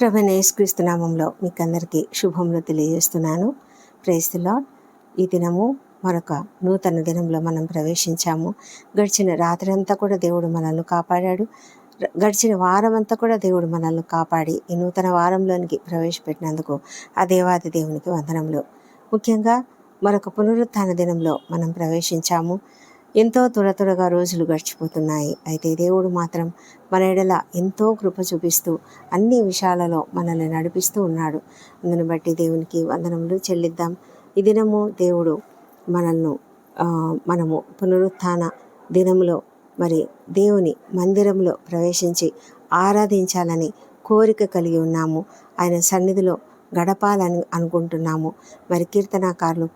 ప్రభనేశ్క్రీస్తు నామంలో మీకు అందరికీ శుభములు తెలియజేస్తున్నాను. ప్రేస్ ఈ దినము మరొక నూతన దినంలో మనం ప్రవేశించాము. గడిచిన రాత్రి అంతా కూడా దేవుడు మనల్ని కాపాడాడు. గడిచిన వారం అంతా కూడా దేవుడు మనల్ని కాపాడి ఈ నూతన వారంలోనికి ప్రవేశపెట్టినందుకు ఆ దేవాది దేవునికి వందనములు. ముఖ్యంగా మరొక పునరుత్థాన దినంలో మనం ప్రవేశించాము. ఎంతో త్వర త్వరగా రోజులు గడిచిపోతున్నాయి. అయితే దేవుడు మాత్రం మన ఎడల ఎంతో కృప చూపిస్తూ అన్ని విషయాలలో మనల్ని నడిపిస్తూ ఉన్నాడు. అందుని బట్టి దేవునికి వందనములు చెల్లిద్దాం. ఈ దినము దేవుడు మనల్ని మనము పునరుత్థాన దినములో మరి దేవుని మందిరంలో ప్రవేశించి ఆరాధించాలని కోరిక కలిగి ఉన్నాము. ఆయన సన్నిధిలో గడపాలని అనుకుంటున్నాము. మరి కీర్తనాకారులు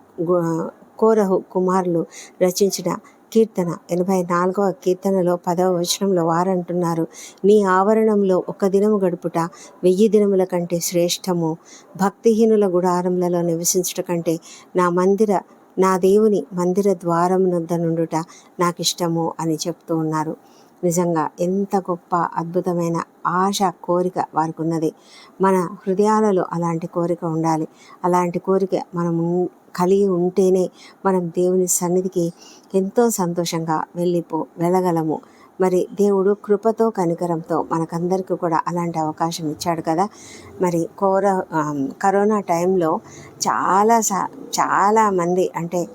కోరహు కుమారులు రచించిన కీర్తన ఎనభై నాలుగవ కీర్తనలో పదవ వచనంలో వారంటున్నారు నీ ఆవరణంలో ఒక దినము గడుపుట వెయ్యి దినముల కంటే శ్రేష్టము. భక్తిహీనుల గుడారములలో నివసించుట కంటే నా మందిర నా దేవుని మందిర ద్వారం నొద్ద నుండుట నాకు ఇష్టము అని చెప్తూ ఉన్నారు. నిజంగా ఎంత గొప్ప అద్భుతమైన ఆశ కోరిక వారికి ఉన్నది మన హృదయాలలో అలాంటి కోరిక ఉండాలి. అలాంటి కోరిక మనం కలిగి ఉంటేనే మనం దేవుని సన్నిధికి ఎంతో సంతోషంగా వెళ్ళిపో వెళ్ళగలము. మరి దేవుడు కృపతో కనికరంతో మనకందరికీ కూడా అలాంటి అవకాశం ఇచ్చాడు కదా. మరి కోర కరోనా టైంలో చాలా సా- చాలా మంది అంటే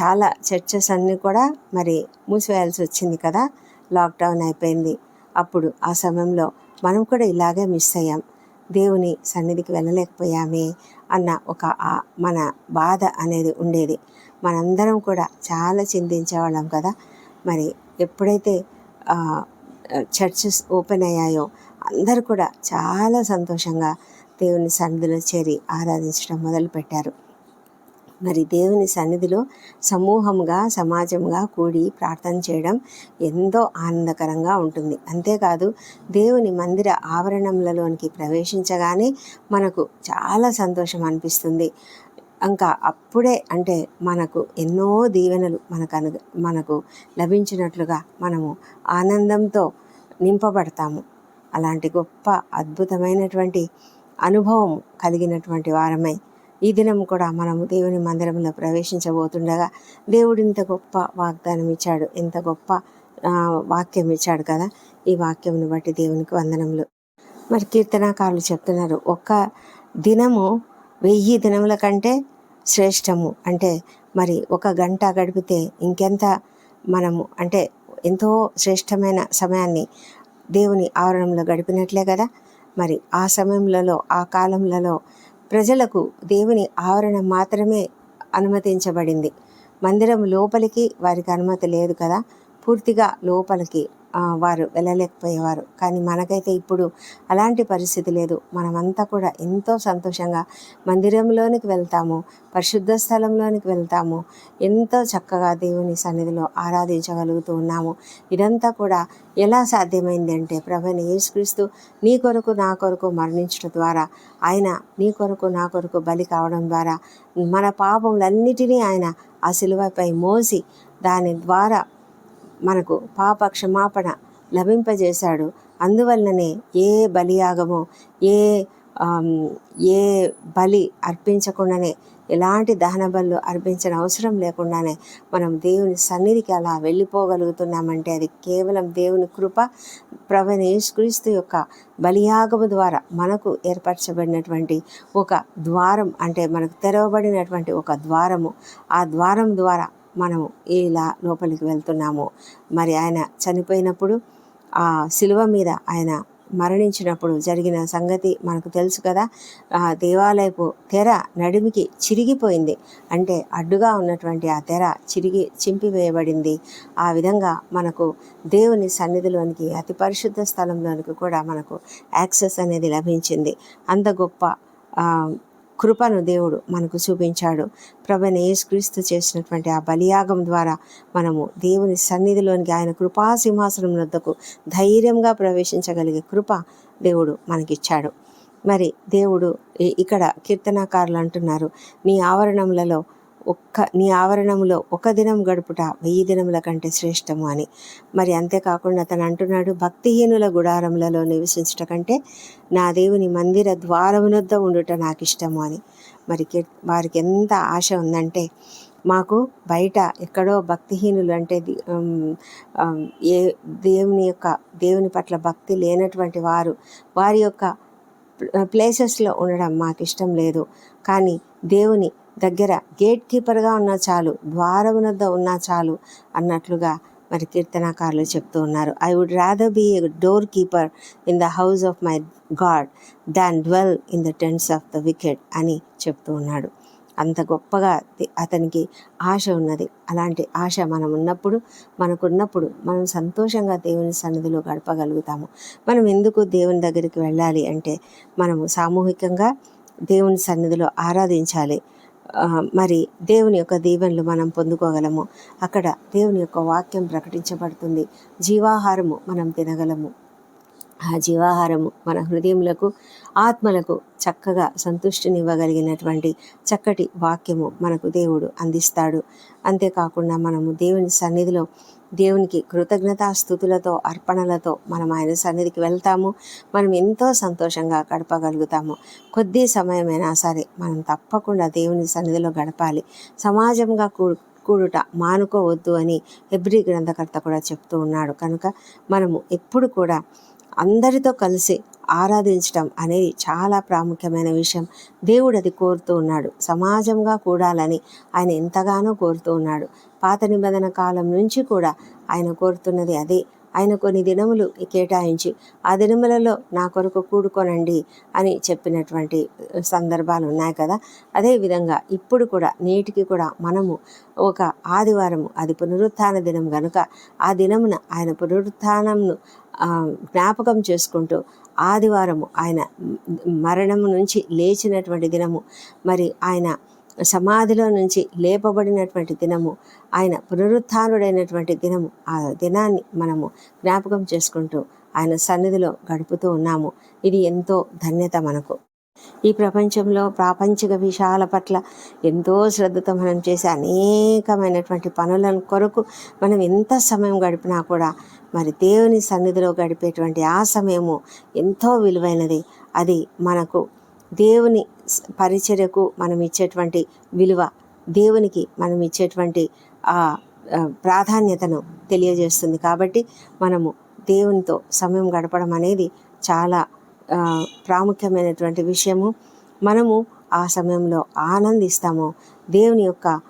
చాలా చర్చెస్ అన్నీ కూడా మరి మూసివేయాల్సి వచ్చింది కదా. లాక్డౌన్ అయిపోయింది. అప్పుడు ఆ సమయంలో మనం కూడా ఇలాగే మిస్ అయ్యాం. దేవుని సన్నిధికి వెళ్ళలేకపోయామే అన్న ఒక ఆ- మన బాధ అనేది ఉండేది. మనందరం కూడా చాలా చింతించేవాళ్ళం కదా. మరి ఎప్పుడైతే చర్చెస్ ఓపెన్ అయ్యాయో అందరూ కూడా చాలా సంతోషంగా దేవుని సన్నిధిలో చేరి ఆరాధించడం మొదలుపెట్టారు. మరి దేవుని సన్నిధిలో సమూహంగా సమాజంగా కూడి ప్రార్థన చేయడం ఎంతో ఆనందకరంగా ఉంటుంది. అంతేకాదు దేవుని మందిర ఆవరణంలలోనికి ప్రవేశించగానే మనకు చాలా సంతోషం అనిపిస్తుంది. ఇంకా అప్పుడే అంటే మనకు ఎన్నో దీవెనలు మనకు అను మనకు లభించినట్లుగా మనము ఆనందంతో నింపబడతాము. అలాంటి గొప్ప అద్భుతమైనటువంటి అనుభవం కలిగినటువంటి వారమై ఈ దినం కూడా మనము దేవుని మందిరంలో ప్రవేశించబోతుండగా దేవుడు ఇంత గొప్ప వాగ్దానం ఇచ్చాడు ఇంత గొప్ప వాక్యం ఇచ్చాడు కదా? ఈ వాక్యంను బట్టి దేవునికి వందనములు. మరి కీర్తనాకారులు చెప్తున్నారు ఒక్క దినము వెయ్యి దినముల కంటే శ్రేష్టము. అంటే మరి ఒక గంట గడిపితే ఇంకెంత మనము అంటే ఎంతో శ్రేష్టమైన సమయాన్ని దేవుని ఆవరణంలో గడిపినట్లే కదా? మరి ఆ సమయంలో ఆ కాలంలో ప్రజలకు దేవుని ఆవరణ మాత్రమే అనుమతించబడింది. మందిరం లోపలికి వారికి అనుమతి లేదు కదా? పూర్తిగా లోపలికి వారు వెళ్ళలేకపోయేవారు. కానీ మనకైతే ఇప్పుడు అలాంటి పరిస్థితి లేదు. మనమంతా కూడా ఎంతో సంతోషంగా మందిరంలోనికి వెళ్తాము పరిశుద్ధ స్థలంలోనికి వెళ్తాము ఎంతో చక్కగా దేవుని సన్నిధిలో ఆరాధించగలుగుతూ ఉన్నాము. ఇదంతా కూడా ఎలా సాధ్యమైంది అంటే ప్రభుని యేసుక్రీస్తు నీ కొరకు నా కొరకు మరణించడం ద్వారా ఆయన నీ కొరకు నా కొరకు బలి కావడం ద్వారా మన పాపములన్నిటినీ ఆయన ఆ శిలువపై మోసి దాని ద్వారా మనకు పాప క్షమాపణ లభింపజేశాడు. అందువల్లనే ఏ బలియాగము ఏ ఏ బలి అర్పించకుండానే ఎలాంటి దహన బలు అర్పించిన అవసరం లేకుండానే మనం దేవుని సన్నిధికి అలా వెళ్ళిపోగలుగుతున్నామంటే అది కేవలం దేవుని కృప ప్రవణ యేసుక్రీస్తు యొక్క బలియాగము ద్వారా మనకు ఏర్పరచబడినటువంటి ఒక ద్వారం అంటే మనకు తెరవబడినటువంటి ఒక ద్వారము. ఆ ద్వారం ద్వారా మనము ఇలా లోపలికి వెళ్తున్నాము. మరి ఆయన చనిపోయినప్పుడు ఆ శిలువ మీద ఆయన మరణించినప్పుడు జరిగిన సంగతి మనకు తెలుసు కదా. ఆ దేవాలయపు తెర నడుమికి చిరిగిపోయింది. అంటే అడ్డుగా ఉన్నటువంటి ఆ తెర చిరిగి చింపివేయబడింది. ఆ విధంగా మనకు దేవుని సన్నిధిలోనికి అతి పరిశుద్ధ స్థలంలోనికి కూడా మనకు యాక్సెస్ అనేది లభించింది. అంత గొప్ప కృపను దేవుడు మనకు చూపించాడు. ప్రభుని యేసుక్రీస్తు చేసినటువంటి ఆ బలియాగం ద్వారా మనము దేవుని సన్నిధిలోనికి ఆయన కృపా సింహాసనం వద్దకు ధైర్యంగా ప్రవేశించగలిగే కృప దేవుడు మనకిచ్చాడు. మరి దేవుడు ఇక్కడ కీర్తనాకారులు అంటున్నారు నీ ఆవరణములలో ఒక్క నీ ఆవరణములో ఒక దినం గడుపుట వెయ్యి దినముల కంటే శ్రేష్టము అని. మరి అంతేకాకుండా అతను అంటున్నాడు భక్తిహీనుల గుడారములలో నివసించుట కంటే నా దేవుని మందిర ద్వారమునొద్ద ఉండుట నాకు ఇష్టము అని. మరి వారికి ఎంత ఆశ ఉందంటే మాకు బయట ఎక్కడో భక్తిహీనులు అంటే ఏ దేవుని యొక్క దేవుని పట్ల భక్తి లేనటువంటి వారు వారి యొక్క ప్లేసెస్లో ఉండడం మాకు ఇష్టం లేదు. కానీ దేవుని దగ్గర గేట్ కీపర్గా ఉన్నా చాలు ద్వారమునద్ద ఉన్నా చాలు అన్నట్లుగా మరి కీర్తనాకారులు చెప్తూ ఉన్నారు. I would rather be a door keeper in the house of my God than dwell in the tents of the wicked అని చెప్తూ ఉన్నాడు. అంత గొప్పగా అతనికి ఆశ ఉన్నది. అలాంటి ఆశ మనం ఉన్నప్పుడు మనకున్నప్పుడు మనం సంతోషంగా దేవుని సన్నిధిలో గడపగలుగుతాము. మనం ఎందుకు దేవుని దగ్గరికి వెళ్ళాలి అంటే మనము సామూహికంగా దేవుని సన్నిధిలో ఆరాధించాలి. మరి దేవుని యొక్క దీవెనలు మనం పొందుకోగలము. అక్కడ దేవుని యొక్క వాక్యం ప్రకటించబడుతుంది. జీవాహారము మనం తినగలము. ఆ జీవాహారము మన హృదయములకు ఆత్మలకు చక్కగా సంతుష్టినివ్వగలిగినటువంటి చక్కటి వాక్యము మనకు దేవుడు అందిస్తాడు. అంతేకాకుండా మనము దేవుని సన్నిధిలో దేవునికి కృతజ్ఞతాస్థుతులతో అర్పణలతో మనం ఆయన సన్నిధికి వెళ్తాము. మనం ఎంతో సంతోషంగా గడపగలుగుతాము. కొద్ది సమయమైనా సరే మనం తప్పకుండా దేవుని సన్నిధిలో గడపాలి. సమాజంగా కూ కూడుట మానుకోవద్దు అని ఎబ్రి గ్రంథకర్త కూడా చెప్తూ ఉన్నాడు. కనుక మనము ఎప్పుడు కూడా అందరితో కలిసి ఆరాధించటం అనేది చాలా ప్రాముఖ్యమైన విషయం. దేవుడు అది కోరుతూ ఉన్నాడు. సమాజంగా కూడాలని ఆయన ఎంతగానో కోరుతూ ఉన్నాడు. పాత నిబంధన కాలం నుంచి కూడా ఆయన కోరుతున్నది అదే. ఆయన కొన్ని దినములు కేటాయించి. ఆ దినములలో నా కొరకు కూడుకోనండి అని చెప్పినటువంటి సందర్భాలు ఉన్నాయి కదా. అదేవిధంగా ఇప్పుడు కూడా నేటికి కూడా మనము ఒక ఆదివారము అది పునరుత్థాన దినం గనుక ఆ దినమున ఆయన పునరుత్థానంను జ్ఞాపకం చేసుకుంటూ ఆదివారము ఆయన మరణము నుంచి లేచినటువంటి దినము మరి ఆయన సమాధిలో నుంచి లేపబడినటువంటి దినము ఆయన పునరుత్డైనటువంటి దినము. ఆ దినాన్ని మనము జ్ఞాపకం చేసుకుంటూ ఆయన సన్నిధిలో గడుపుతూ ఉన్నాము. ఇది ఎంతో ధన్యత మనకు. ఈ ప్రపంచంలో ప్రాపంచిక విషయాల పట్ల ఎంతో శ్రద్ధతో మనం చేసే అనేకమైనటువంటి పనులను కొరకు మనం ఎంత సమయం గడిపినా కూడా మరి దేవుని సన్నిధిలో గడిపేటువంటి ఆ సమయము ఎంతో విలువైనది. అది మనకు దేవుని పరిచర్యకు మనం ఇచ్చేటువంటి విలువ దేవునికి మనం ఇచ్చేటువంటి ఆ ప్రాధాన్యతను తెలియజేస్తుంది. కాబట్టి మనము దేవునితో సమయం గడపడం అనేది చాలా ప్రాముఖ్యమైనటువంటి విషయము. మనము ఆ సమయంలో ఆనందిస్తాము. దేవుని యొక్క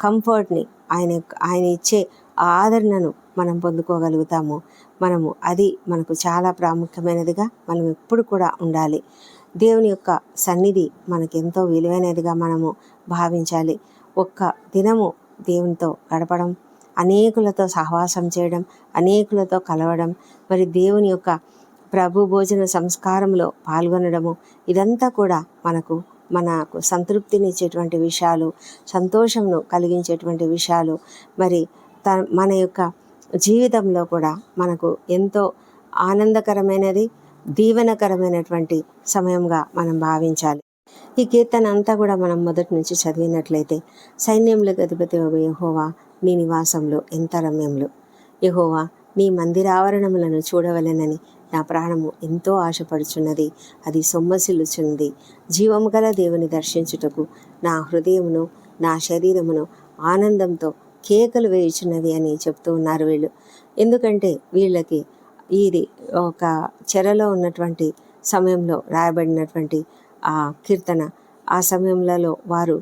కంఫర్ట్ని ఆయన యొక్క- ఆయన ఇచ్చే ఆ ఆదరణను మనం పొందుకోగలుగుతాము. మనము అది మనకు చాలా ప్రాముఖ్యమైనదిగా మనం ఎప్పుడు కూడా ఉండాలి. దేవుని యొక్క సన్నిధి మనకెంతో ఎంతో విలువైనదిగా మనము భావించాలి. ఒక్క దినము దేవునితో గడపడం అనేకులతో సహవాసం చేయడం అనేకులతో కలవడం మరి దేవుని యొక్క ప్రభు భోజన సంస్కారంలో పాల్గొనడము ఇదంతా కూడా మనకు మనకు సంతృప్తినిచ్చేటువంటి విషయాలు సంతోషంను కలిగించేటువంటి విషయాలు మరి త మన యొక్క జీవితంలో కూడా మనకు ఎంతో ఆనందకరమైనది దీవెనకరమైనటువంటి సమయంగా మనం భావించాలి. ఈ కీర్తన అంతా కూడా మనం మొదటి నుంచి చదివినట్లయితే సైన్యములకు అధిపతి యహోవా నీ నివాసంలో ఎంత రమ్యంలో యహోవా నీ మందిరావరణములను చూడవలెనని నా ప్రాణము ఎంతో ఆశపడుచున్నది. అది సొమ్మసిల్లుచున్నది. జీవము గల దేవుని దర్శించుటకు నా హృదయమును నా శరీరమును ఆనందంతో కేకలు వేయుచున్నది అని చెప్తూ ఉన్నారు వీళ్ళు. ఎందుకంటే వీళ్ళకి ఇది ఒక చెరలో ఉన్నటువంటి సమయంలో రాయబడినటువంటి ఆ కీర్తన. ఆ సమయంలో వారు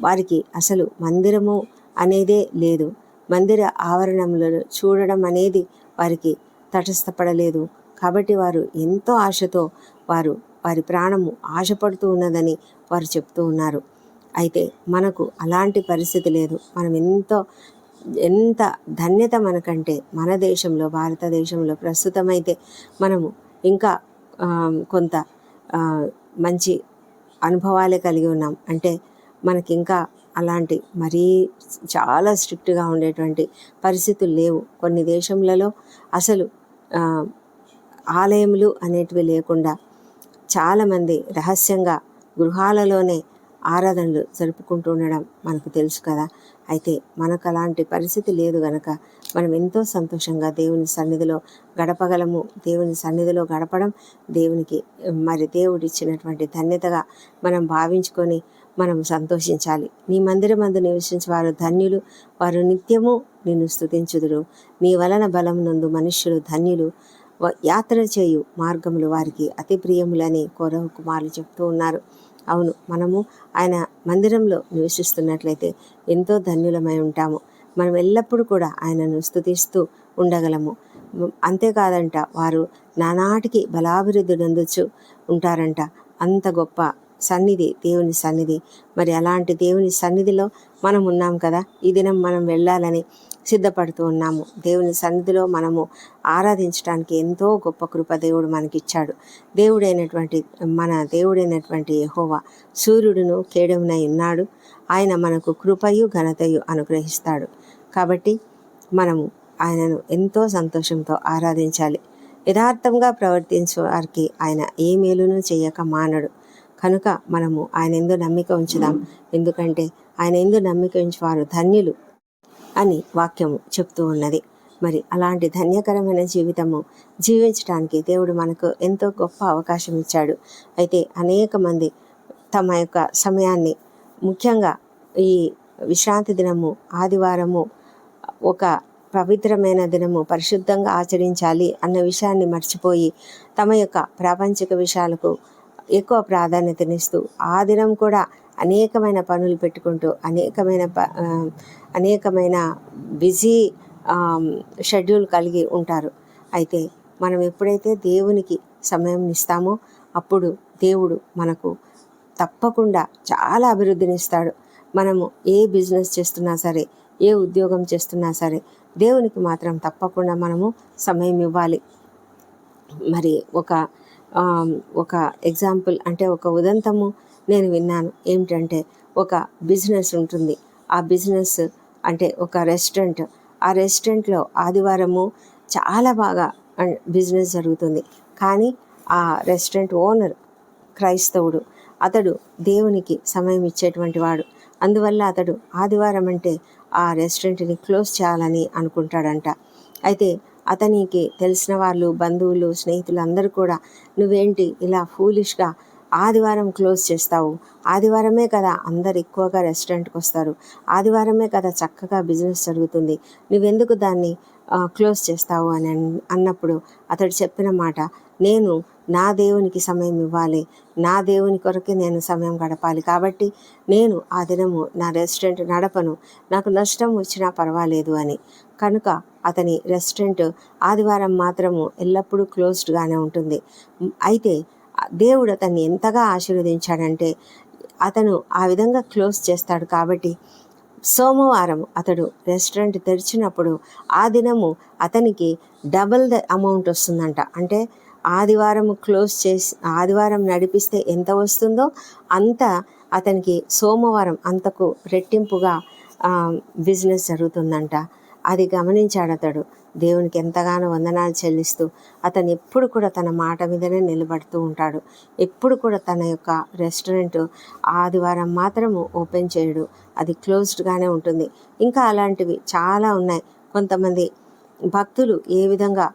వారికి అసలు మందిరము అనేదే లేదు. మందిర ఆవరణములను చూడడం అనేది వారికి తటస్థపడలేదు. కాబట్టి వారు ఎంతో ఆశతో వారు వారి ప్రాణము ఆశపడుతూ ఉన్నదని వారు చెప్తూ ఉన్నారు. అయితే మనకు అలాంటి పరిస్థితి లేదు. మనం ఎంతో ఎంత ధన్యత మనకంటే మన దేశంలో భారతదేశంలో ప్రస్తుతమైతే మనము ఇంకా కొంత మంచి అనుభవాలే కలిగి ఉన్నాం. అంటే మనకి ఇంకా అలాంటి మరీ చాలా స్ట్రిక్ట్గా ఉండేటువంటి పరిస్థితులు లేవు. కొన్ని దేశంలలో అసలు ఆలయములు అనేటివి లేకుండా చాలామంది రహస్యంగా గృహాలలోనే ఆరాధనలు జరుపుకుంటూ ఉండడం మనకు తెలుసు కదా. అయితే మనకు అలాంటి పరిస్థితి లేదు గనక మనం ఎంతో సంతోషంగా దేవుని సన్నిధిలో గడపగలము. దేవుని సన్నిధిలో గడపడం దేవునికి మరి దేవుడు ఇచ్చినటువంటి ధన్యతగా మనం భావించుకొని మనం సంతోషించాలి. నీ మందిరమందు నివసించే వారు ధన్యులు. వారు నిత్యము నిన్ను స్తుతించుదురు. నీ వలన బలం నందు మనుష్యులు ధన్యులు. యాత్ర చేయు మార్గములు వారికి అతి ప్రియములని కౌరవ కుమారులు చెప్తూ ఉన్నారు. అవును మనము ఆయన మందిరంలో నివసిస్తున్నట్లయితే ఎంతో ధన్యులమై ఉంటాము. మనం ఎల్లప్పుడూ కూడా ఆయనను స్థుతిస్తూ ఉండగలము. అంతేకాదంట వారు నానాటికి బలాభివృద్ధి నందొచ్చు ఉంటారంట. అంత గొప్ప సన్నిధి దేవుని సన్నిధి. మరి అలాంటి దేవుని సన్నిధిలో మనం ఉన్నాం కదా? ఈ దినం మనం వెళ్ళాలని సిద్ధపడుతూ ఉన్నాము. దేవుని సన్నిధిలో మనము ఆరాధించడానికి ఎంతో గొప్ప కృప దేవుడు మనకిచ్చాడు. దేవుడైనటువంటి మన దేవుడైనటువంటి యహోవా సూర్యుడును కేడమునై ఉన్నాడు. ఆయన మనకు కృపయు ఘనతయు అనుగ్రహిస్తాడు. కాబట్టి మనము ఆయనను ఎంతో సంతోషంతో ఆరాధించాలి. యథార్థంగా ప్రవర్తించే వారికి ఆయన ఏ మేలును చేయక మానడు. కనుక మనము ఆయన ఎందు నమ్మిక ఉంచుదాం. ఎందుకంటే ఆయన ఎందు నమ్మిక ఉంచి వారు ధన్యులు అని వాక్యము చెప్తూ ఉన్నది. మరి అలాంటి ధన్యకరమైన జీవితము జీవించడానికి దేవుడు మనకు ఎంతో గొప్ప అవకాశం ఇచ్చాడు. అయితే అనేక మంది తమ యొక్క సమయాన్ని ముఖ్యంగా ఈ విశ్రాంతి దినము ఆదివారము ఒక పవిత్రమైన దినము పరిశుద్ధంగా ఆచరించాలి అన్న విషయాన్ని మర్చిపోయి తమ యొక్క ప్రాపంచిక విషయాలకు ఎక్కువ ప్రాధాన్యతనిస్తూ ఆ దినం కూడా అనేకమైన పనులు పెట్టుకుంటూ అనేకమైన ప- అనేకమైన బిజీ షెడ్యూల్ కలిగి ఉంటారు. అయితే మనం ఎప్పుడైతే దేవునికి సమయం ఇస్తామో అప్పుడు దేవుడు మనకు తప్పకుండా చాలా అభివృద్ధినిస్తాడు. మనము ఏ బిజినెస్ చేస్తున్నా సరే ఏ ఉద్యోగం చేస్తున్నా సరే దేవునికి మాత్రం తప్పకుండా మనము సమయం ఇవ్వాలి. మరి ఒక ఒక ఎగ్జాంపుల్ అంటే ఒక ఉదంతము నేను విన్నాను. ఏమిటంటే ఒక బిజినెస్ ఉంటుంది. ఆ బిజినెస్ అంటే ఒక రెస్టారెంట్. ఆ రెస్టారెంట్లో ఆదివారము చాలా బాగా బిజినెస్ జరుగుతుంది. కానీ ఆ రెస్టారెంట్ ఓనర్ క్రైస్తవుడు. అతడు దేవునికి సమయం ఇచ్చేటువంటి వాడు. అందువల్ల అతడు ఆదివారం అంటే ఆ రెస్టారెంట్ని క్లోజ్ చేయాలని అనుకుంటాడంట. అయితే అతనికి తెలిసిన వాళ్ళు బంధువులు స్నేహితులు అందరూ కూడా నువ్వేంటి ఇలా ఫూలిష్గా ఆదివారం క్లోజ్ చేస్తావు? ఆదివారమే కదా అందరు ఎక్కువగా రెస్టారెంట్కి వస్తారు. ఆదివారమే కదా చక్కగా బిజినెస్ జరుగుతుంది. నువ్వెందుకు దాన్ని క్లోజ్ చేస్తావు అని అన్- అన్నప్పుడు అతడు చెప్పిన మాట నేను నా దేవునికి సమయం ఇవ్వాలి. నా దేవుని కొరకే నేను సమయం గడపాలి. కాబట్టి నేను ఆ దినము నా రెస్టారెంట్ నడపను. నాకు నష్టం వచ్చినా పర్వాలేదు అని. కనుక అతని రెస్టారెంట్ ఆదివారం మాత్రము ఎల్లప్పుడూ క్లోజ్డ్గానే ఉంటుంది. అయితే దేవుడు అతన్ని ఎంతగా ఆశీర్వదించాడంటే అతను ఆ విధంగా క్లోజ్ చేస్తాడు కాబట్టి సోమవారం అతడు రెస్టారెంట్ తెరిచినప్పుడు ఆ దినము అతనికి డబల్ ద అమౌంట్ వస్తుందంట. అంటే ఆదివారం క్లోజ్ చేసి ఆదివారం నడిపిస్తే ఎంత వస్తుందో అంత అతనికి సోమవారం అంతకు రెట్టింపుగా బిజినెస్ జరుగుతుందంట. అది గమనించాడు అతడు. దేవునికి ఎంతగానో వందనాలు చెల్లిస్తూ అతను ఎప్పుడు కూడా తన మాట మీదనే నిలబడుతూ ఉంటాడు. ఎప్పుడు కూడా తన యొక్క రెస్టారెంట్ ఆదివారం మాత్రము ఓపెన్ చేయడు. అది క్లోజ్డ్గానే ఉంటుంది. ఇంకా అలాంటివి చాలా ఉన్నాయి. కొంతమంది భక్తులు ఏ విధంగా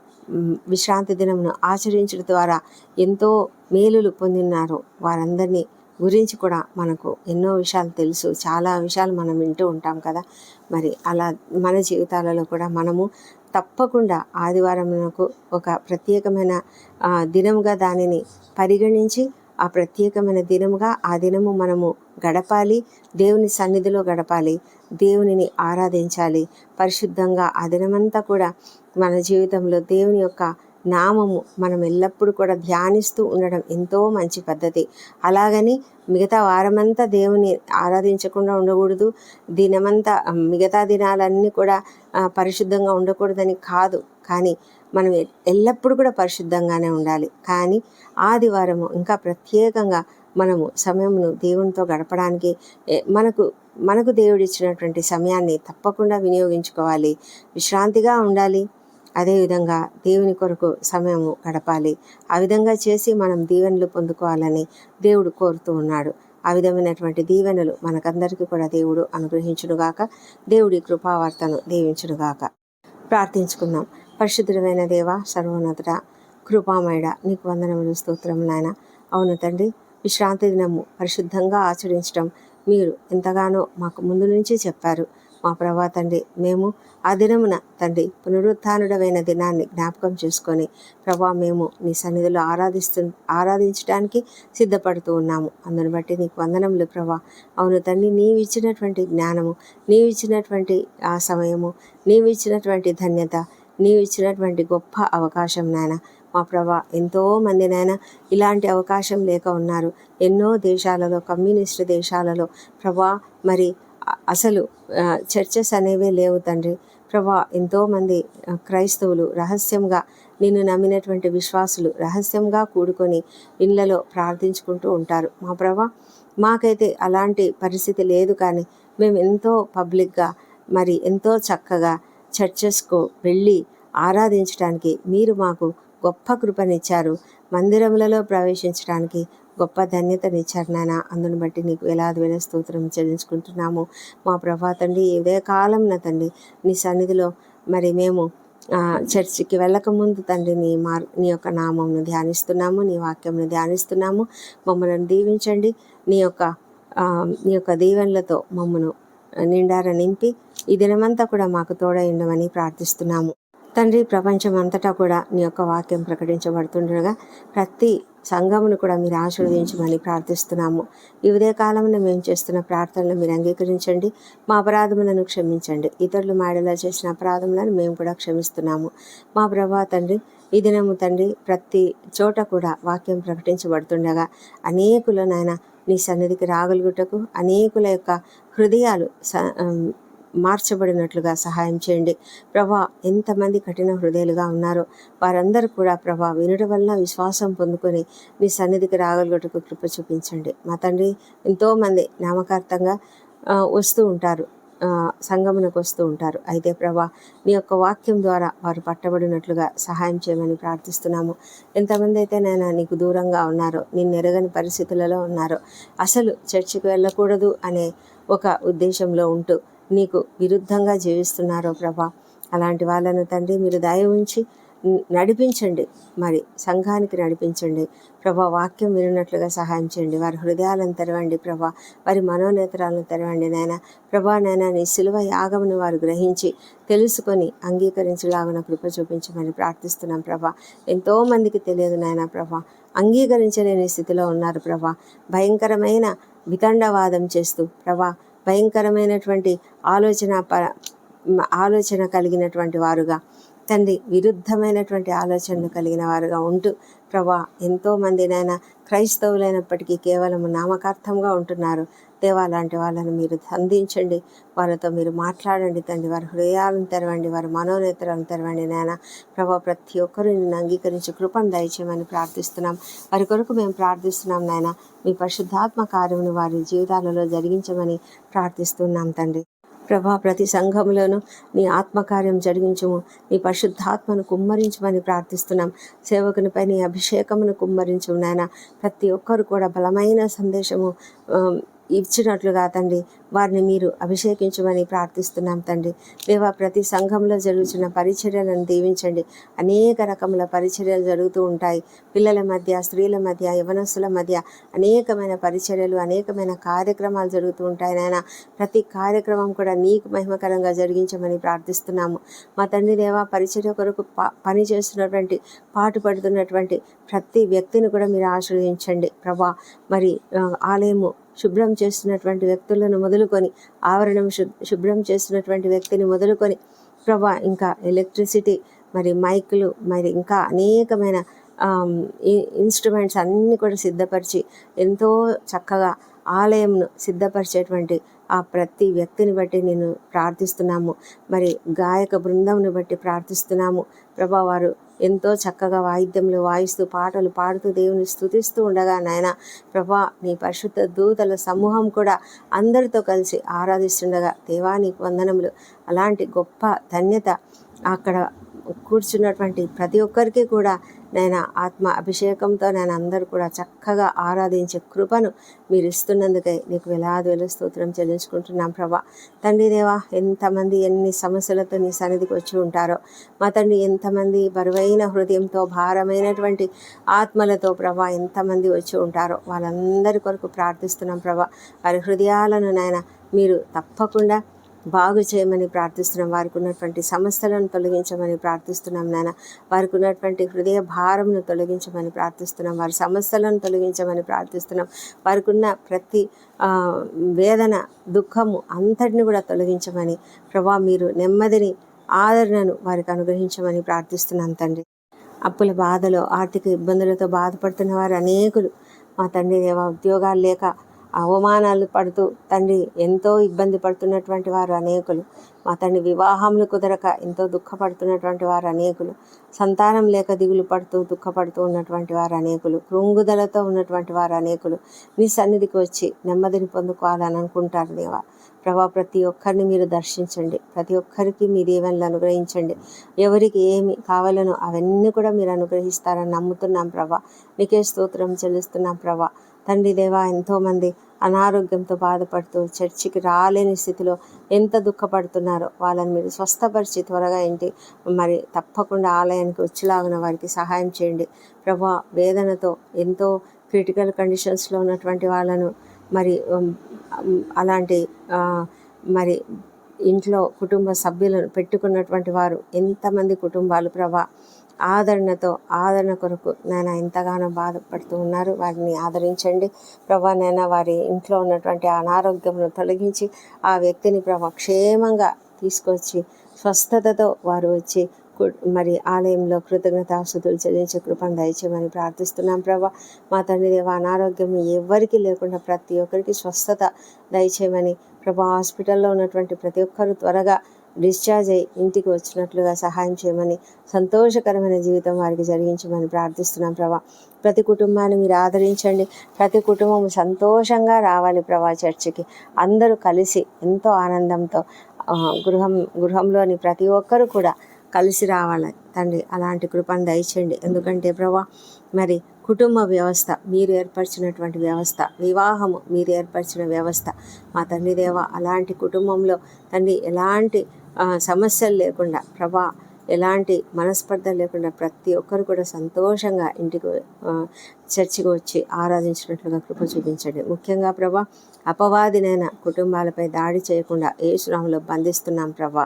విశ్రాంతి దినమును ఆచరించడం ద్వారా ఎంతో మేలులు పొందినారో వారందరినీ గురించి కూడా మనకు ఎన్నో విషయాలు తెలుసు. చాలా విషయాలు మనం వింటూ ఉంటాం కదా. మరి అలా మన జీవితాలలో కూడా మనము తప్పకుండా ఆదివారమునకు ఒక ప్రత్యేకమైన దినముగా దానిని పరిగణించి ఆ ప్రత్యేకమైన దినముగా ఆ దినము మనము గడపాలి దేవుని సన్నిధిలో గడపాలి దేవునిని ఆరాధించాలి. పరిశుద్ధంగా ఆ దినమంతా కూడా మన జీవితంలో దేవుని యొక్క నామము మనం ఎల్లప్పుడూ కూడా ధ్యానిస్తూ ఉండడం ఎంతో మంచి పద్ధతి. అలాగని మిగతా వారమంతా దేవుని ఆరాధించకుండా ఉండకూడదు. దినమంతా మిగతా దినాలన్నీ కూడా పరిశుద్ధంగా ఉండకూడదని కాదు. కానీ మనం ఎల్లప్పుడూ కూడా పరిశుద్ధంగానే ఉండాలి. కానీ ఆదివారము ఇంకా ప్రత్యేకంగా మనము సమయమును దేవునితో గడపడానికి మనకు మనకు దేవుడిచ్చినటువంటి సమయాన్ని తప్పకుండా వినియోగించుకోవాలి. విశ్రాంతిగా ఉండాలి. అదేవిధంగా దేవుని కొరకు సమయము గడపాలి. ఆ విధంగా చేసి మనం దీవెనలు పొందుకోవాలని దేవుడు కోరుతూ ఉన్నాడు. ఆ విధమైనటువంటి దీవెనలు మనకందరికీ కూడా దేవుడు అనుగ్రహించునుగాక. దేవుడి కృపావార్తను దీవించునుగాక. ప్రార్థించుకుందాం. పరిశుద్ధమైన దేవ సర్వోన్నతుడ కృపామయుడ నీకు వందనములు స్తోత్రం నాయన. అవును తండ్రి విశ్రాంతి దినము పరిశుద్ధంగా ఆచరించడం మీరు ఎంతగానో మాకు ముందు నుంచి చెప్పారు. మా ప్రభా తండ్రి మేము ఆ దినమున తండ్రి పునరుత్డమైన దినాన్ని జ్ఞాపకం చేసుకొని ప్రభా మేము నీ సన్నిధిలో ఆరాధిస్తు ఆరాధించడానికి సిద్ధపడుతూ ఉన్నాము. అందుని బట్టి నీకు వందనములు ప్రభా. అవును తండ్రి నీవిచ్చినటువంటి జ్ఞానము నీవిచ్చినటువంటి ఆ సమయము నీవు ఇచ్చినటువంటి ధన్యత నీవు ఇచ్చినటువంటి గొప్ప అవకాశం నాయన. మా ప్రభా ఎంతో మంది నాయన ఇలాంటి అవకాశం లేక ఉన్నారు. ఎన్నో దేశాలలో కమ్యూనిస్ట్ దేశాలలో ప్రభా మరి అసలు చర్చెస్ అనేవే లేవు తండ్రి. ప్రభా ఎంతోమంది క్రైస్తవులు రహస్యంగా నిన్ను నమ్మినటువంటి విశ్వాసులు రహస్యంగా కూడుకొని ఇళ్ళలో ప్రార్థించుకుంటూ ఉంటారు. మా ప్రభా మాకైతే అలాంటి పరిస్థితి లేదు కానీ మేము ఎంతో పబ్లిక్గా మరి ఎంతో చక్కగా చర్చెస్కు వెళ్ళి ఆరాధించడానికి మీరు మాకు గొప్ప కృపనిచ్చారు. మందిరములలో ప్రవేశించడానికి గొప్ప ధన్యతనిచ్చారు నాయన అందుని బట్టి నీకు వేలాది వేల స్తోత్రం చెల్లించుకుంటున్నాము. మా ప్రభా తండ్రి ఇదే కాలం నా తండ్రి నీ సన్నిధిలో మరి మేము చర్చికి వెళ్ళకముందు తండ్రి నీ మార్ నీ యొక్క నామంను ధ్యానిస్తున్నాము నీ వాక్యంను ధ్యానిస్తున్నాము. మమ్మల్ని దీవించండి. నీ యొక్క నీ యొక్క దీవెనలతో మమ్మను నిండార నింపి ఈ దినమంతా కూడా మాకు తోడైండమని ప్రార్థిస్తున్నాము. తండ్రి ప్రపంచం అంతటా కూడా నీ యొక్క వాక్యం ప్రకటించబడుతుండగా ప్రతి సంఘమును కూడా మీరు ఆశీర్వదించమని ప్రార్థిస్తున్నాము. ఈ ఉదయ కాలంలో మేము చేస్తున్న ప్రార్థనలు మీరు అంగీకరించండి. మా అపరాధములను క్షమించండి. ఇతరులు మాడలా చేసిన అపరాధములను మేము కూడా క్షమిస్తున్నాము. మా ప్రభా తండ్రి ఈ దినము తండ్రి ప్రతి చోట కూడా వాక్యం ప్రకటించబడుతుండగా అనేకుల నాయన నీ సన్నిధికి రాగలుగుటకు అనేకుల యొక్క హృదయాలు స మార్చబడినట్లుగా సహాయం చేయండి. ప్రభా ఎంతమంది కఠిన హృదయాలుగా ఉన్నారో వారందరూ కూడా ప్రభా వినడం వల్ల విశ్వాసం పొందుకొని మీ సన్నిధికి రాగలుగుటకు కృప చూపించండి. మా తండ్రి ఎంతోమంది నామకార్థంగా వస్తూ ఉంటారు. సంగమునకు వస్తూ ఉంటారు. అయితే ప్రభా నీ యొక్క వాక్యం ద్వారా వారు పట్టబడినట్లుగా సహాయం చేయమని ప్రార్థిస్తున్నాము. ఎంతమంది అయితే నేను నీకు దూరంగా ఉన్నారో నిన్ను ఎరగని పరిస్థితులలో ఉన్నారో అసలు చర్చికి వెళ్ళకూడదు అనే ఒక ఉద్దేశంలో ఉంటూ నీకు విరుద్ధంగా జీవిస్తున్నారో ప్రభా. అలాంటి వాళ్ళను తండ్రి మీరు దయ ఉంచి నడిపించండి. మరి సంఘానికి నడిపించండి. ప్రభా వాక్యం వినట్లుగా సహాయం చేయండి. వారి హృదయాలను తెరవండి ప్రభా. వారి మనోనేత్రాలను తెరవండి నాయన. ప్రభా నాయన నీ సిలువ యాగమును వారు గ్రహించి తెలుసుకొని అంగీకరించలాగిన కృప చూపించమని ప్రార్థిస్తున్నాం ప్రభా. ఎంతోమందికి తెలియదు నాయన ప్రభా. అంగీకరించలేని స్థితిలో ఉన్నారు ప్రభా. భయంకరమైన వితండవాదం చేస్తూ ప్రభా భయంకరమైనటువంటి ఆలోచన ప ఆలోచన కలిగినటువంటి వారుగా తండ్రి విరుద్ధమైనటువంటి ఆలోచనలు కలిగిన వారుగా ఉంటూ ప్రభా ఎంతోమంది క్రైస్తవులైనప్పటికీ కేవలం నామకార్థంగా ఉంటున్నారు. దేవా లాంటి వాళ్ళని మీరు అందించండి వారితో మీరు మాట్లాడండి తండ్రి. వారి హృదయాలను తెరవండి వారి మనోనేతలను తెరవండి నాయన. ప్రభా ప్రతి ఒక్కరు నిన్ను అంగీకరించి కృపను దయచేయమని ప్రార్థిస్తున్నాం. వారి కొరకు మేము ప్రార్థిస్తున్నాం నాయన. మీ పరిశుద్ధాత్మ కార్యమును వారి జీవితాలలో జరిగించమని ప్రార్థిస్తున్నాం తండ్రి. ప్రభా ప్రతి సంఘంలోనూ నీ ఆత్మకార్యం జరిగించము. నీ పరిశుద్ధాత్మను కుమ్మరించమని ప్రార్థిస్తున్నాం. సేవకునిపై నీ అభిషేకమును కుమ్మరించు నాయన. ప్రతి ఒక్కరు కూడా బలమైన సందేశము ఇచ్చినట్లు కాదండి. వారిని మీరు అభిషేకించమని ప్రార్థిస్తున్నాం తండ్రి. దేవా ప్రతి సంఘంలో జరుగుతున్న పరిచర్యలను దీవించండి. అనేక రకముల పరిచర్యలు జరుగుతూ ఉంటాయి. పిల్లల మధ్య స్త్రీల మధ్య యవనస్తుల మధ్య అనేకమైన పరిచర్యలు అనేకమైన కార్యక్రమాలు జరుగుతూ ఉంటాయి నాయన. ప్రతి కార్యక్రమం కూడా నీకు మహిమకరంగా జరిగించమని ప్రార్థిస్తున్నాము. మా తండ్రి దేవా పరిచర్య కొరకు ప- పని చేస్తున్నటువంటి పాటు పడుతున్నటువంటి ప్రతి వ్యక్తిని కూడా మీరు ఆశ్రయించండి. ప్రభా మరి ఆలయము శుభ్రం చేస్తున్నటువంటి వ్యక్తులను మొదలు మొదలుకొని ఆవరణం శుభ్రం చేస్తున్నటువంటి వ్యక్తిని మొదలుకొని ప్రభా ఇంకా ఎలక్ట్రిసిటీ మరి మైకులు మరి ఇంకా అనేకమైన ఇన్స్ట్రుమెంట్స్ అన్నీ కూడా సిద్ధపరిచి ఎంతో చక్కగా ఆలయంను సిద్ధపరిచేటువంటి ఆ ప్రతి వ్యక్తిని బట్టి నేను ప్రార్థిస్తున్నాము. మరి గాయక బృందంను బట్టి ప్రార్థిస్తున్నాము. ప్రభా వారు ఎంతో చక్కగా వాయిద్యములు వాయిస్తూ పాటలు పాడుతూ దేవుని స్థుతిస్తూ ఉండగా నాయన ప్రభా నీ పరిశుద్ధ దూతల సమూహం కూడా అందరితో కలిసి ఆరాధిస్తుండగా దేవా నీకు వందనములు. అలాంటి గొప్ప ధన్యత అక్కడ కూర్చున్నటువంటి ప్రతి ఒక్కరికి కూడా నేను ఆత్మ అభిషేకంతో నేను అందరూ కూడా చక్కగా ఆరాధించే కృపను మీరు ఇస్తున్నందుకై నీకు వేలాది వేల స్తోత్రం చెల్లించుకుంటున్నాం ప్రభా. తండ్రి దేవా ఎంతమంది ఎన్ని సమస్యలతో నీ సన్నిధికి వచ్చి ఉంటారో మా తండ్రి ఎంతమంది బరువైన హృదయంతో భారమైనటువంటి ఆత్మలతో ప్రభా ఎంతమంది వచ్చి ఉంటారో వాళ్ళందరి కొరకు ప్రార్థిస్తున్నాం ప్రభా. వారి హృదయాలను నాయన మీరు తప్పకుండా బాగు చేయమని ప్రార్థిస్తున్నాం. వారికి ఉన్నటువంటి సమస్యలను తొలగించమని ప్రార్థిస్తున్నాం నాయన. వారికి ఉన్నటువంటి హృదయ భారంను తొలగించమని ప్రార్థిస్తున్నాం. వారి సమస్యలను తొలగించమని ప్రార్థిస్తున్నాం. వారికి ఉన్న ప్రతి వేదన దుఃఖము అంతటిని కూడా తొలగించమని ప్రభా మీరు నెమ్మదిని ఆదరణను వారికి అనుగ్రహించమని ప్రార్థిస్తున్నాం తండ్రి. అప్పుల బాధలో ఆర్థిక ఇబ్బందులతో బాధపడుతున్న వారు అనేకులు. మా తండ్రి దేవ ఉద్యోగాలు లేక అవమానాలు పడుతూ తండ్రి ఎంతో ఇబ్బంది పడుతున్నటువంటి వారు అనేకులు. మా తండ్రి వివాహములు కుదరక ఎంతో దుఃఖపడుతున్నటువంటి వారు అనేకులు. సంతానం లేక దిగులు పడుతూ దుఃఖపడుతూ ఉన్నటువంటి వారు అనేకులు. కృంగుదలతో ఉన్నటువంటి వారు అనేకులు. మీ సన్నిధికి వచ్చి నెమ్మదిని పొందుకోవాలని అనుకుంటారు దేవా. ప్రభా ప్రతి ఒక్కరిని మీరు దర్శించండి. ప్రతి ఒక్కరికి మీ దీవెనలు అనుగ్రహించండి. ఎవరికి ఏమి కావాలనో అవన్నీ కూడా మీరు అనుగ్రహిస్తారని నమ్ముతున్నాం ప్రభా. నీకే స్తోత్రం చెల్లిస్తున్నాం ప్రభా. తండ్రి దేవా ఎంతోమంది అనారోగ్యంతో బాధపడుతూ చర్చికి రాలేని స్థితిలో ఎంత దుఃఖపడుతున్నారో వాళ్ళని మీరు స్వస్థపరిచి త్వరగా ఏంటి మరి తప్పకుండా ఆలయానికి వచ్చేలాగిన వారికి సహాయం చేయండి. ప్రభా వేదనతో ఎంతో క్రిటికల్ కండిషన్స్లో ఉన్నటువంటి వాళ్ళను మరి అలాంటి మరి ఇంట్లో కుటుంబ సభ్యులను పెట్టుకున్నటువంటి వారు ఎంతమంది కుటుంబాలు ప్రభా? ఆదరణతో ఆదరణ కొరకు నేను ఎంతగానో బాధపడుతూ ఉన్నారు. వారిని ఆదరించండి. ప్రభా నేను వారి ఇంట్లో ఉన్నటువంటి అనారోగ్యమును తొలగించి ఆ వ్యక్తిని ప్రభా క్షేమంగా తీసుకొచ్చి స్వస్థతతో వారు వచ్చి కు- మరి ఆలయంలో కృతజ్ఞతాస్తుతులు చెల్లించే కృపను దయచేయమని ప్రార్థిస్తున్నాం ప్రభా. మా తండ్రి దేవ అనారోగ్యం ఎవరికి లేకుండా ప్రతి ఒక్కరికి స్వస్థత దయచేయమని ప్రభా హాస్పిటల్లో ఉన్నటువంటి ప్రతి ఒక్కరు త్వరగా డిశ్చార్జ్ అయ్యి ఇంటికి వచ్చినట్లుగా సహాయం చేయమని సంతోషకరమైన జీవితం వారికి జరిగించమని ప్రార్థిస్తున్నాం ప్రభా. ప్రతి కుటుంబాన్ని మీరు ఆదరించండి. ప్రతి కుటుంబం సంతోషంగా రావాలి ప్రభా చర్చికి. అందరూ కలిసి ఎంతో ఆనందంతో గృహం గృహంలోని ప్రతి ఒక్కరు కూడా కలిసి రావాలి తండ్రి అలాంటి కృపను దయచేయండి. ఎందుకంటే ప్రభా మరి కుటుంబ వ్యవస్థ మీరు ఏర్పరిచినటువంటి వ్యవస్థ వివాహము మీరు ఏర్పరిచిన వ్యవస్థ. మా తండ్రి దేవ అలాంటి కుటుంబంలో తండ్రి ఎలాంటి సమస్యలు లేకుండా ప్రభా ఎలాంటి మనస్పర్ధ లేకుండా ప్రతి ఒక్కరు కూడా సంతోషంగా ఇంటికి చర్చికి వచ్చి ఆరాధించినట్లుగా కృప చూపించండి. ముఖ్యంగా ప్రభా అపవాదినైన కుటుంబాలపై దాడి చేయకుండా ఏ శ్రమంలో బంధిస్తున్నాం ప్రభా.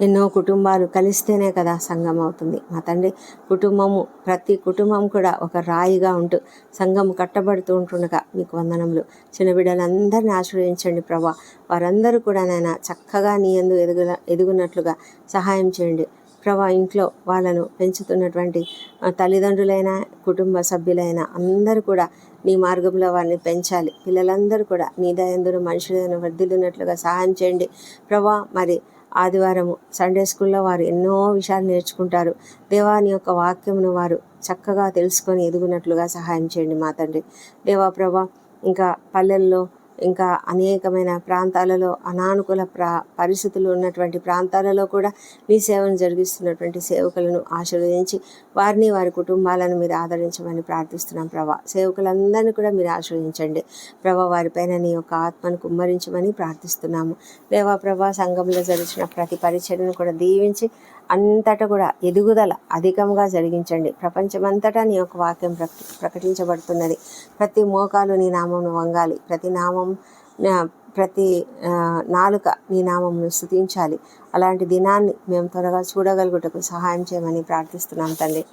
ఎన్నో కుటుంబాలు కలిస్తేనే కదా సంఘం అవుతుంది. మా తండ్రి కుటుంబము ప్రతి కుటుంబం కూడా ఒక రాయిగా ఉంటూ సంఘం కట్టబడుతూ ఉంటుండగా మీకు వందనములు. చిన్న బిడ్డలందరినీ ఆశ్రయించండి ప్రభా. వారందరూ కూడా నాయన చక్కగా నీ యందు ఎదుగు ఎదుగునట్లుగా సహాయం చేయండి. ప్రభా ఇంట్లో వాళ్ళను పెంచుతున్నటువంటి తల్లిదండ్రులైనా తల్లిదండ్రులైన కుటుంబ సభ్యులైనా అందరూ కూడా నీ మార్గంలో వారిని పెంచాలి. పిల్లలందరూ కూడా నీ దయందును మనుషులను వర్ధిల్లినట్లుగా సహాయం చేయండి. ప్రభా మరి ఆదివారము. సండే స్కూల్లో వారు ఎన్నో విషయాలు నేర్చుకుంటారు. దేవాని యొక్క వాక్యమును వారు చక్కగా తెలుసుకొని ఎదుగునట్లుగా సహాయం చేయండి మా తండ్రి. దేవా ప్రభా ఇంకా పల్లెల్లో ఇంకా అనేకమైన ప్రాంతాలలో అనానుకూల ప్రా పరిస్థితులు ఉన్నటువంటి ప్రాంతాలలో కూడా మీ సేవను జరిగిస్తున్నటువంటి సేవకులను ఆశీర్వదించి వారిని వారి కుటుంబాలను మీరు ఆదరించమని ప్రార్థిస్తున్నాం ప్రభా. సేవకులందరినీ కూడా మీరు ఆశీర్వదించండి. ప్రభా వారిపైన నీ యొక్క ఆత్మను కుమ్మరించమని ప్రార్థిస్తున్నాము. దేవా ప్రభా సంఘంలో జరిచిన ప్రతి పరిచర్ను కూడా దీవించి అంతటా కూడా ఎదుగుదల అధికంగా జరిగించండి. ప్రపంచమంతటా నీ యొక్క వాక్యం ప్రక ప్రకటించబడుతున్నది. ప్రతి మోకాలు నీ నామంను వంగాలి. ప్రతి నామం ప్రతి నాలుక నీ నామంను స్థుతించాలి. అలాంటి దినాన్ని మేము త్వరగా చూడగలుగుటకు సహాయం చేయమని ప్రార్థిస్తున్నాం తండ్రి.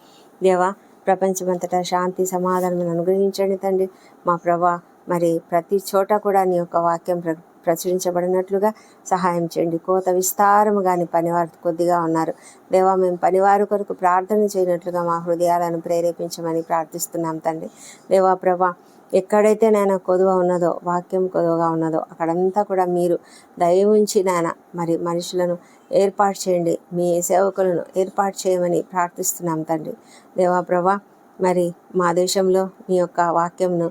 దేవా ప్రపంచమంతటా శాంతి సమాధానం అనుగ్రహించండి తండ్రి. మా ప్రభా మరి ప్రతి చోట కూడా నీ యొక్క వాక్యం ప్రకటి ప్రచురించబడినట్లుగా సహాయం చేయండి. కోత విస్తారము కానీ పనివారు కొద్దిగా ఉన్నారు. దేవా మేము పనివారి కొరకు ప్రార్థన చేయనట్లుగా మా హృదయాలను ప్రేరేపించమని ప్రార్థిస్తున్నాం తండ్రి. దేవా ప్రభా ఎక్కడైతే నాయన కొదువ ఉన్నదో వాక్యం కొదువగా ఉన్నదో అక్కడంతా కూడా మీరు దయ ఉంచి నాయన మరి మనుషులను ఏర్పాటు చేయండి. మీ సేవకులను ఏర్పాటు చేయమని ప్రార్థిస్తున్నాం తండ్రి. దేవా ప్రభా మరి మా దేశంలో మీ యొక్క వాక్యంను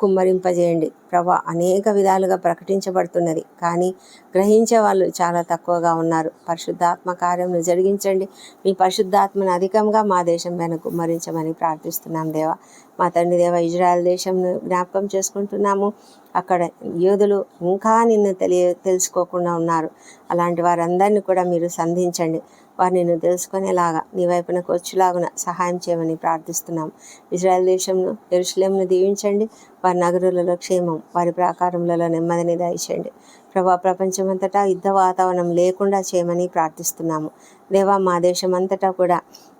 కుమ్మరింపజేయండి. ప్రభా అనేక విధాలుగా ప్రకటించబడుతున్నది. కానీ గ్రహించే వాళ్ళు చాలా తక్కువగా ఉన్నారు. పరిశుద్ధాత్మ కార్యమును జరిగించండి. మీ పరిశుద్ధాత్మను అధికంగా మా దేశం వెనక కుమ్మరించమని ప్రార్థిస్తున్నాం దేవా. మా తండ్రి దేవ ఇజ్రాయెల్ దేశంను జ్ఞాపకం చేసుకుంటున్నాము. అక్కడ యోధులు ఇంకా నిన్ను తెలియ తెలుసుకోకుండా ఉన్నారు. అలాంటి వారందరినీ కూడా మీరు సంధించండి. వారు నిన్ను తెలుసుకునేలాగా నీ వైపునకు వచ్చేలాగున సహాయం చేయమని ప్రార్థిస్తున్నాం. ఇజ్రాయెల్ దేశంను ఎరుసలేంను దీవించండి. వారి నగరులలో క్షేమం వారి ప్రాకారములలో నెమ్మదిని దయచేయండి. ప్రభా ప్రపంచమంతటా యుద్ధ వాతావరణం లేకుండా చేయమని ప్రార్థిస్తున్నాము. దేవా మా దేశం అంతటా కూడా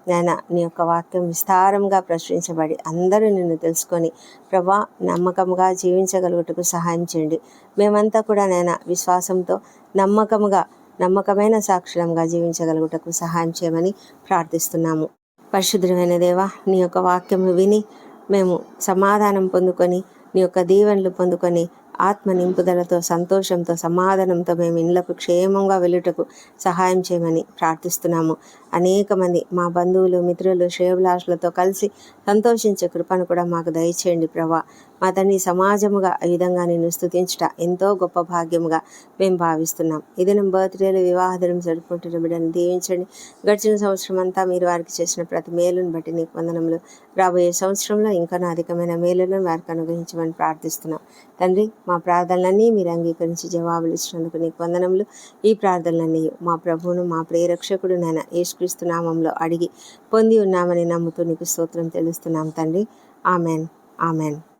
నాయన నీ యొక్క వాక్యం విస్తారంగా ప్రశ్నించబడి అందరూ నిన్ను తెలుసుకొని ప్రభా నమ్మకంగా జీవించగలుగుటకు సహాయం చేయండి. మేమంతా కూడా నాయన విశ్వాసంతో నమ్మకముగా నమ్మకమైన సాక్షులంగా జీవించగలుగుటకు సహాయం చేయమని ప్రార్థిస్తున్నాము. పరిశుద్ధమైన దేవా నీ యొక్క వాక్యము విని మేము సమాధానం పొందుకొని నీ యొక్క దీవెనలు పొందుకొని ఆత్మ నింపుదలతో సంతోషంతో సమాధానంతో మేము ఇళ్ళకు క్షేమంగా వెళ్ళుటకు సహాయం చేయమని ప్రార్థిస్తున్నాము. అనేక మంది మా బంధువులు మిత్రులు శ్రేయభిలాషులతో కలిసి సంతోషించే కృపను కూడా మాకు దయచేయండి ప్రభా. మా సమాజముగా ఈ విధంగా నేను స్థుతించట ఎంతో గొప్ప భాగ్యముగా మేము భావిస్తున్నాం. ఇది నా బర్త్డేలు వివాహ దినం జరుపుకుంటున్న బిడ్డను దీవించండి. గడిచిన సంవత్సరం అంతా మీరు వారికి చేసిన ప్రతి మేలును బట్టి నీకు వందనములు. రాబోయే సంవత్సరంలో ఇంకా అధికమైన మేలులను వారికి అనుగ్రహించమని ప్రార్థిస్తున్నాం. తండ్రి మా ప్రార్థనలన్నీ మీరు అంగీకరించి జవాబులు ఇచ్చినందుకు నీకు వందనములు. ఈ ప్రార్థనలన్నీ మా ప్రభువును మా ప్రియరక్షకుడు నాయన యేసుక్రీస్తు నామంలో అడిగి పొంది ఉన్నామని నమ్ముతూ నీకు స్తోత్రం తెలుస్తున్నాం తండ్రి. ఆమెన్. ఆమెన్.